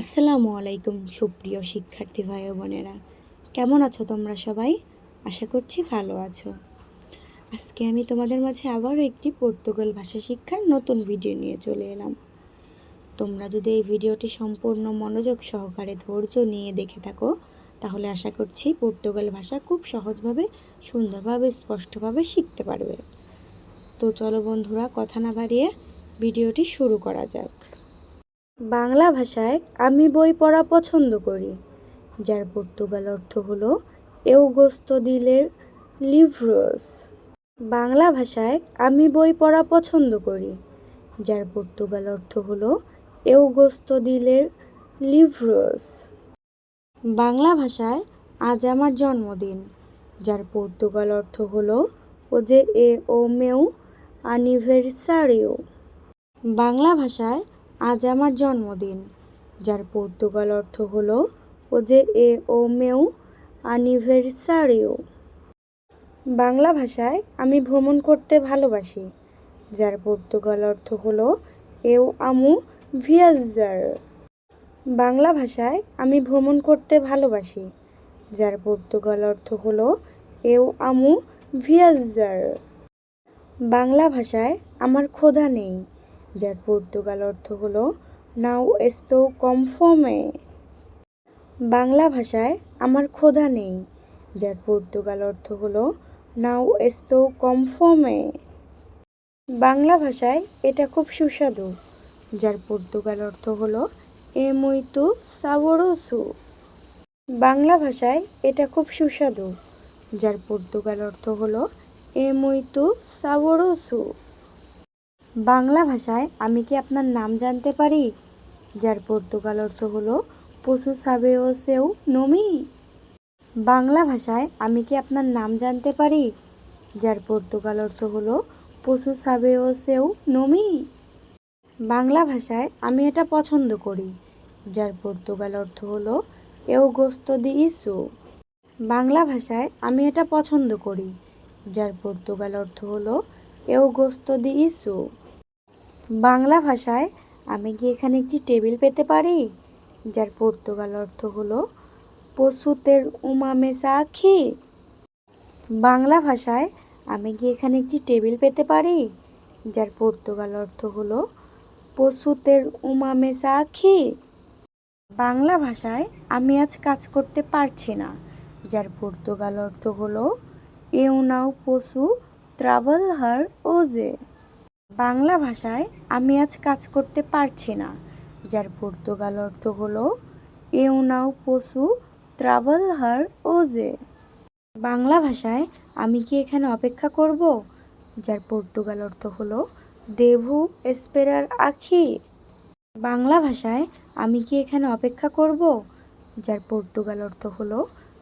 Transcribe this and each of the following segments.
আসসালামু আলাইকুম সুপ্রিয় শিক্ষার্থী ভাই বোনেরা। কেমন আছো তোমরা সবাই? আশা করছি ভালো আছো। আজকে আমি তোমাদের মাঝে আবারও একটি পর্তুগাল ভাষা শিক্ষার নতুন ভিডিও নিয়ে চলে এলাম। তোমরা যদি এই ভিডিওটি সম্পূর্ণ মনোযোগ সহকারে ধৈর্য নিয়ে দেখে থাকো, তাহলে আশা করছি পর্তুগাল ভাষা খুব সহজভাবে, সুন্দরভাবে, স্পষ্টভাবে শিখতে পারবে। তো চলো বন্ধুরা, কথা না বাড়িয়ে ভিডিওটি শুরু করা যাক। বাংলা ভাষায় আমি বই পড়া পছন্দ করি, যার পর্তুগাল অর্থ হলো এউগোস্ত দিলের লিভরোস বাংলা ভাষায় আমি বই পড়া পছন্দ করি, যার পর্তুগাল অর্থ হলো এউগোস্ত দিলের লিভরোস বাংলা ভাষায় আজ আমার জন্মদিন, যার পর্তুগাল অর্থ হল ও যে এ ও মেউ আনিভার্সারিও বাংলা ভাষায় আজ আমার জন্মদিন, যার পর্তুগাল অর্থ হলো ও যে এ ও মেউ আনিভার্সারিও। বাংলা ভাষায় আমি ভ্রমণ করতে ভালোবাসি, যার পর্তুগাল অর্থ হল এও আমু ভিয়াজার বাংলা ভাষায় আমি ভ্রমণ করতে ভালোবাসি, যার পর্তুগাল অর্থ হল এও আমু ভিয়াজার বাংলা ভাষায় আমার ক্ষুধা নেই যার পর্তুগাল অর্থ হলো, নাও এস্তো কমফর্মে। বাংলা ভাষায়, আমার ক্ষুধা নেই। যার পর্তুগাল অর্থ হলো, নাও এস্তো কমফর্মে। বাংলা ভাষায়, এটা খুব সুস্বাদু। যার পর্তুগাল অর্থ হলো, এ মইতু সাবরসু বাংলা ভাষায়, এটা খুব সুস্বাদু। যার পর্তুগাল অর্থ হলো, এ মইতু সাবরসু বাংলা ভাষায় আমি কি আপনার নাম জানতে পারি? যার পর্তুগাল অর্থ হলো পশু সাবেও সেও নমি। বাংলা ভাষায় আমি কি আপনার নাম জানতে পারি? যার পর্তুগাল অর্থ হলো পশু সাবেও সেও নমি। বাংলা ভাষায় আমি এটা পছন্দ করি, যার পর্তুগাল অর্থ হলো এও গোস্ত দি ইসু। বাংলা ভাষায় আমি এটা পছন্দ করি, যার পর্তুগাল অর্থ হলো এও গোস্ত দি ইসু। বাংলা ভাষায় আমি কি এখানে একটি টেবিল পেতে পারি? যার পর্তুগাল অর্থ হলো পশুতের উমামেসা আখি বাংলা ভাষায় আমি কি এখানে একটি টেবিল পেতে পারি? যার পর্তুগাল অর্থ হলো পশুতের উমামেসা আখি বাংলা ভাষায় আমি আজ কাজ করতে পারছি না। যার পর্তুগাল অর্থ হলো এউনাও পশু ট্রাভেল হার ওজে। বাংলা ভাষায় আমি আজ কাজ করতে পারছি না। যার পর্তুগাল অর্থ হলো এউনাও পশু ট্রাভেল হার ওজে। বাংলা ভাষায় আমি কি এখানে অপেক্ষা করব? যার পর্তুগাল অর্থ হলো দেভু এসপেরার আখি। বাংলা ভাষায় আমি কি এখানে অপেক্ষা করব? যার পর্তুগাল অর্থ হলো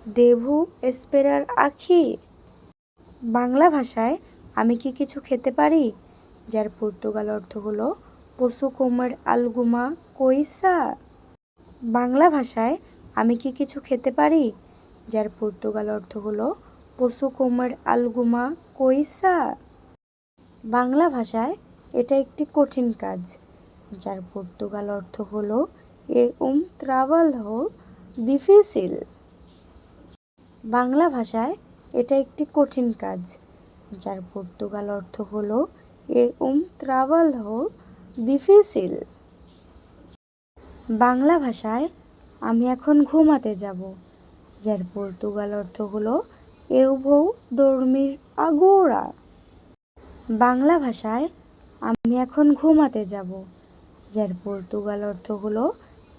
দেভু এসপেরার আখি। বাংলা ভাষায় আমি কি কিছু খেতে পারি? যার পর্তুগাল অর্থ হল পশু কোমর আলগুমা কইসা। বাংলা ভাষায় আমি কি কিছু খেতে পারি? যার পর্তুগাল অর্থ হল পশু কোমর আলগুমা কইসা। বাংলা ভাষায় এটা একটি কঠিন কাজ, যার পর্তুগাল অর্থ হলো এ উম ত্রাভাল হো ডিফিসিল। বাংলা ভাষায় এটা একটি কঠিন কাজ, যার পর্তুগাল অর্থ হলো এ উম হো ডিফিসিল বাংলা ভাষায় আমি এখন ঘুমাতে যাব, যার পর্তুগাল অর্থ হলো এউ ভৌ দর্মির আগোড়া বাংলা ভাষায় আমি এখন ঘুমাতে যাব, যার পর্তুগাল অর্থ হলো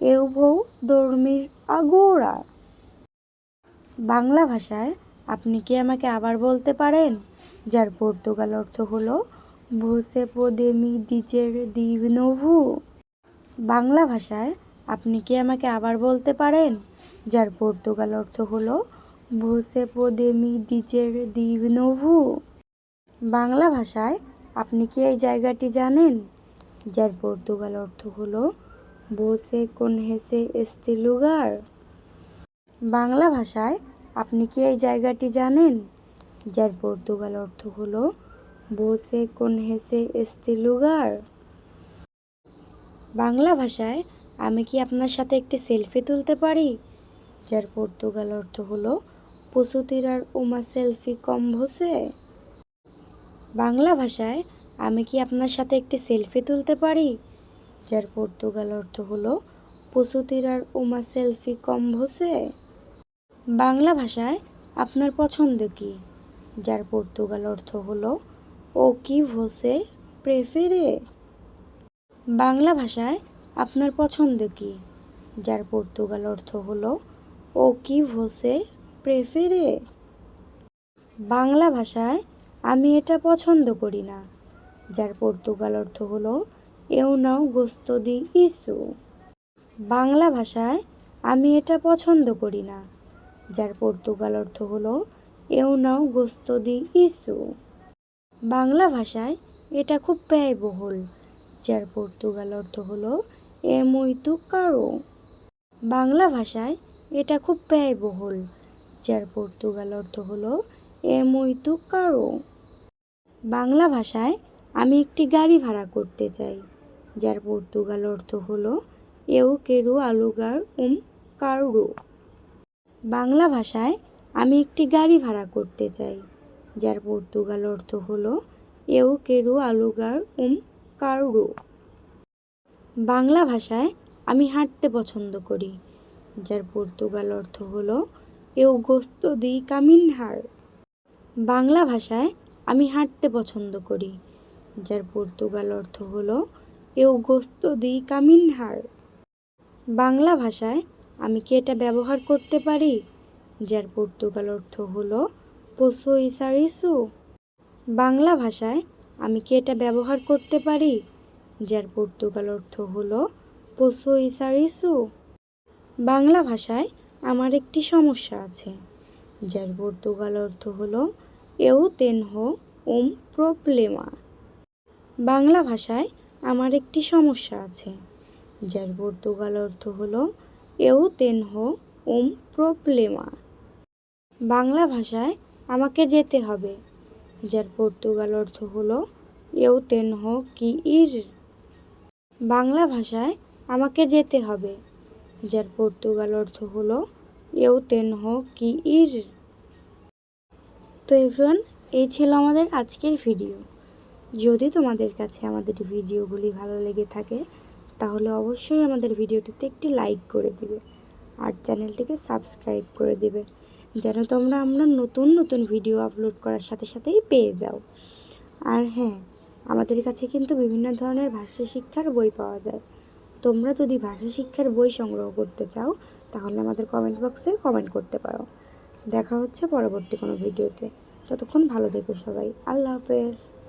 এউ ভৌ দর্মির আগোড়া বাংলা ভাষায় আপনি কি আমাকে আবার বলতে পারেন, যার পর্তুগাল অর্থ হলো ভোসে পোদেমি দিচের দিভনভু বাংলা ভাষায় আপনি কি আমাকে আবার বলতে পারেন? যার পর্তুগাল অর্থ হলো ভোসে পোদেমি দিচের দিভনভু বাংলা ভাষায় আপনি কি এই জায়গাটি জানেন? যার পর্তুগাল অর্থ হলো বোসে কোন হেসে এস্তে লুগার। বাংলা ভাষায় আপনি কি এই জায়গাটি জানেন? যার পর্তুগাল অর্থ হলো বোসে কোন হেসে এস্তে লুগার? বাংলা ভাষায় আমি কি আপনার সাথে একটি সেলফি তুলতে পারি? যার পর্তুগাল অর্থ হলো পশুতিরার উমা সেলফি কম ভসে বাংলা ভাষায় আমি কি আপনার সাথে একটি সেলফি তুলতে পারি? যার পর্তুগাল অর্থ হলো পশুতিরার উমা সেলফি কম ভসে বাংলা ভাষায় আপনার পছন্দ কি? যার পর্তুগাল অর্থ হলো ও কি ভোসে? প্রেফেরে। বাংলা ভাষায় আপনার পছন্দ কি? যার পর্তুগাল অর্থ হলো, ও কি ভোসে? প্রেফেরে। বাংলা ভাষায় আমি এটা পছন্দ করি না। যার পর্তুগাল অর্থ হলো, এও নাও গোস্ত দি ইসু। বাংলা ভাষায় আমি এটা পছন্দ করি না। যার পর্তুগাল অর্থ হলো, এও নাও গোস্ত দি ইসু। বাংলা ভাষায় এটা খুব ব্যয়বহুল, যার পর্তুগাল অর্থ হলো এ মুইতু কারও বাংলা ভাষায় এটা খুব ব্যয়বহুল, যার পর্তুগাল অর্থ হলো এ মুইতু কারও বাংলা ভাষায় আমি একটি গাড়ি ভাড়া করতে চাই, যার পর্তুগাল অর্থ হলো এও কেরু আলুগার উম কারু বাংলা ভাষায় আমি একটি গাড়ি ভাড়া করতে চাই যার পর্তুগাল অর্থ হলো, এও কেরু আলুগার উম কারু। বাংলা ভাষায় আমি হাঁটতে পছন্দ করি, যার পর্তুগাল অর্থ হলো, এও গোস্ত দি কামিনহার বাংলা ভাষায় আমি হাঁটতে পছন্দ করি, যার পর্তুগাল অর্থ হলো, এও গোস্ত দি কামিনহার বাংলা ভাষায় আমি কি এটা ব্যবহার করতে পারি, যার পর্তুগাল অর্থ হলো পোসো ইসারিসু। বাংলা ভাষায় আমি কি এটা ব্যবহার করতে পারি? যার পর্তুগাল অর্থ হলো পোসো ইসারিসু। বাংলা ভাষায় আমার একটি সমস্যা আছে, যার পর্তুগাল অর্থ হলো এও তেনহো উম প্রবলেমা বাংলা ভাষায় আমার একটি সমস্যা আছে, যার পর্তুগাল অর্থ হলো এও তেনহো উম প্রবলেমা বাংলা ভাষায় আমাকে যেতে হবে। যার পর্তুগাল অর্থ হলো, এও তেনহো কি ইর? বাংলা ভাষায়, আমাকে যেতে হবে। যার পর্তুগাল অর্থ হলো, এও তেনহো কি ইর? তো এভরিওয়ান, এই ছিল আমাদের আজকের ভিডিও। যদি তোমাদের কাছে আমাদের ভিডিওগুলি ভালো লেগে থাকে, তাহলে অবশ্যই আমাদের ভিডিওটিতে একটি লাইক করে দিবে। আর চ্যানেলটিকে সাবস্ক্রাইব করে দিবে। যেন তোমরা আমরা নতুন নতুন ভিডিও আপলোড করার সাথে সাথেই পেয়ে যাও। আর হ্যাঁ আমাদের কাছে কিন্তু বিভিন্ন ধরনের ভাষা শিক্ষার বই পাওয়া যায়। তোমরা যদি ভাষা শিক্ষার বই সংগ্রহ করতে চাও, তাহলে আমাদের কমেন্ট বক্সে কমেন্ট করতে পারো। দেখা হচ্ছে পরবর্তী কোনো ভিডিওতে ততক্ষণ ভালো থেকো সবাই। আল্লাহ হাফেজ।